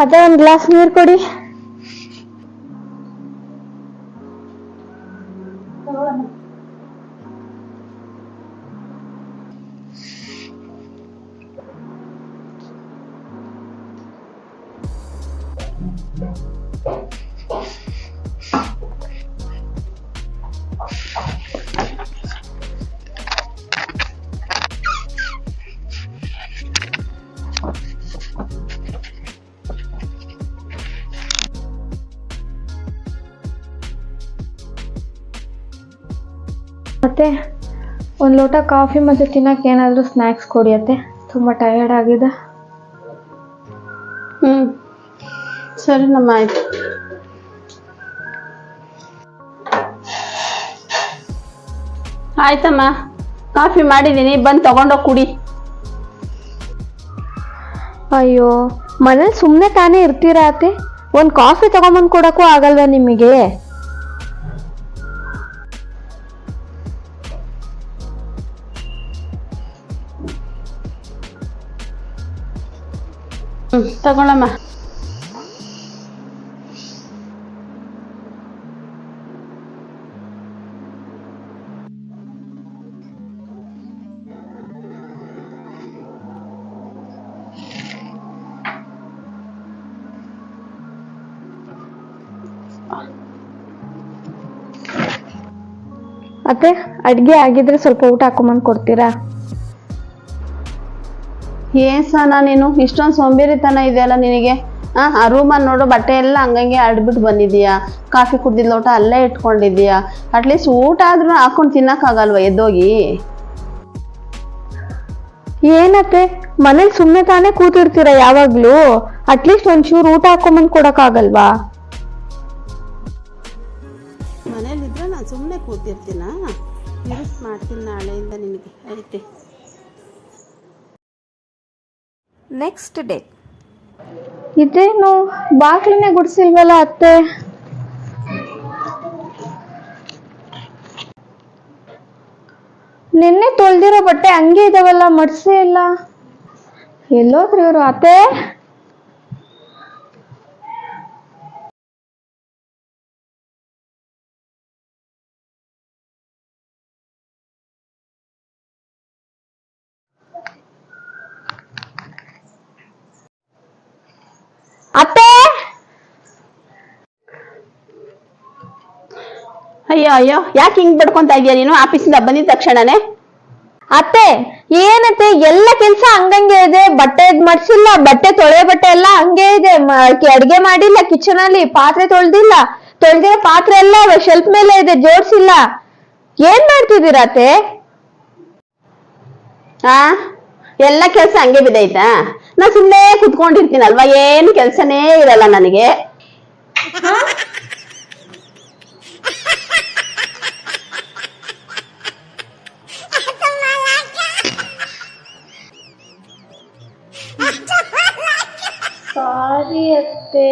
ಅದೇ ಒಂದ್ ಗ್ಲಾಸ್ ನೀರ್ ಕೊಡಿ. ಮತ್ತೆ ಒಂದು ಲೋಟ ಕಾಫಿ ಮತ್ತು ತಿನ್ನಕ್ ಏನಾದ್ರೂ ಸ್ನ್ಯಾಕ್ಸ್ ಕೊಡಿ ಅತ್ತೆ ತುಂಬಾ ಟಯರ್ಡ್ ಆಗಿದೆ ಹ್ಞೂ ಸರಿ ನಮ್ಮ ಆಯ್ತು. ಆಯ್ತಮ್ಮ. ಕಾಫಿ ಮಾಡಿದ್ದೀನಿ ಬಂದು ತಗೊಂಡೋಗಿ ಕುಡಿ. ಅಯ್ಯೋ ಮನೇಲಿ ಸುಮ್ಮನೆ ತಾನೇ ಇರ್ತೀರಾ ಅತ್ತೆ? ಒಂದು ಕಾಫಿ ತಗೊಂಬಂದು ಕೊಡೋಕ್ಕೂ ಆಗಲ್ವಾ ನಿಮಗೆ? ತಗೊಳಮ್ಮ. ಮತ್ತೆ ಅಡ್ಗೆ ಆಗಿದ್ರೆ ಸ್ವಲ್ಪ ಊಟ ಹಾಕೊಂಬಂದು ಕೊಡ್ತೀರಾ? ಏನ್ ಸನ ನೀನು? ಇಷ್ಟೊಂದು ಸೋಂಬೇರಿತನ ಇದೆಯಲ್ಲ ನಿನಗೆ? ಆ ಆ ರೂಮಲ್ಲಿ ನೋಡು ಬಟ್ಟೆ ಎಲ್ಲ ಹಂಗಂಗೆ ಆಡ್ಬಿಟ್ಟು ಬಂದಿದೀಯಾ ಕಾಫಿ ಕುಡ್ದಿದ್ ಲೋಟ ಅಲ್ಲೇ ಇಟ್ಕೊಂಡಿದೀಯಾ ಅಟ್ಲೀಸ್ಟ್ ಊಟ ಆದ್ರೂ ಹಾಕೊಂಡು ತಿನ್ನಕ್ಕಾಗಲ್ವಾ ಎದ್ದೋಗಿ? ಏನತ್ತೆ? ಮನೇಲಿ ಸುಮ್ಮನೆ ತಾನೇ ಕೂತಿರ್ತೀರಾ ಯಾವಾಗ್ಲೂ? ಅಟ್ಲೀಸ್ಟ್ ಒಂಚೂರು ಊಟ ಹಾಕೊಂಬಂದ್ ಕೊಡಕ್ಕಾಗಲ್ವಾ? ಮನೇಲಿದ್ರೆ ನಾನು ಸುಮ್ಮನೆ ಕೂತಿರ್ತೀನ? ಮಾಡ್ತೀನಿ ನಾಳೆಯಿಂದ ನಿನಗೆ. ಐತೆ ನೆಕ್ಸ್ಟ್ ಡೇ ಇದೇನು ಬಾಗ್ಲನ್ನೇ ಗುಡಿಸಿಲ್ವಲ್ಲ ಅತ್ತೆ? ನಿನ್ನೆ ತೊಳ್ದಿರೋ ಬಟ್ಟೆ ಹಂಗೆ ಇದಾವಲ್ಲ, ಮಡ್ಸೇ ಇಲ್ಲ. ಎಲ್ಲೋದ್ರಿ ಇವರು, ಅತ್ತೆ? ಅತ್ತೆ ಅಯ್ಯೋ ಅಯ್ಯೋ, ಯಾಕೆ ಹಿಂಗ್ ಬಡ್ಕೊಂತ ಇದೀಯ ನೀನು? ಆಫೀಸಿಂದ ಬಂದಿದ ತಕ್ಷಣನೇ. ಅತ್ತೆ ಏನತ್ತೆ? ಎಲ್ಲ ಕೆಲ್ಸ ಹಂಗಂಗೆ ಇದೆ. ಬಟ್ಟೆ ಮಡ್ಸಿಲ್ಲ. ಬಟ್ಟೆ ತೊಳೆ ಬಟ್ಟೆ ಎಲ್ಲ ಹಂಗೆ ಇದೆ. ಅಡ್ಗೆ ಮಾಡಿಲ್ಲ. ಕಿಚನ್ ಅಲ್ಲಿ ಪಾತ್ರೆ ತೊಳ್ದಿಲ್ಲ. ತೊಳ್ದಿರೋ ಪಾತ್ರೆ ಎಲ್ಲ ಶೆಲ್ಫ್ ಮೇಲೆ ಇದೆ. ಜೋಡ್ಸಿಲ್ಲ. ಏನ್ ಮಾಡ್ತಿದ್ದೀರಾ ಅತ್ತೆ? ಆ? ಎಲ್ಲ ಕೆಲ್ಸ ಹಂಗೆ ಬಿದ್ದೈತಾ? ನಾ ಸುಮ್ಮನೆ ಕುತ್ಕೊಂಡಿರ್ತೀನಲ್ವಾ ಏನು ಕೆಲಸನೇ ಇರಲ್ಲ ನನಗೆ. ಸಾರಿ ಅತ್ತೆ.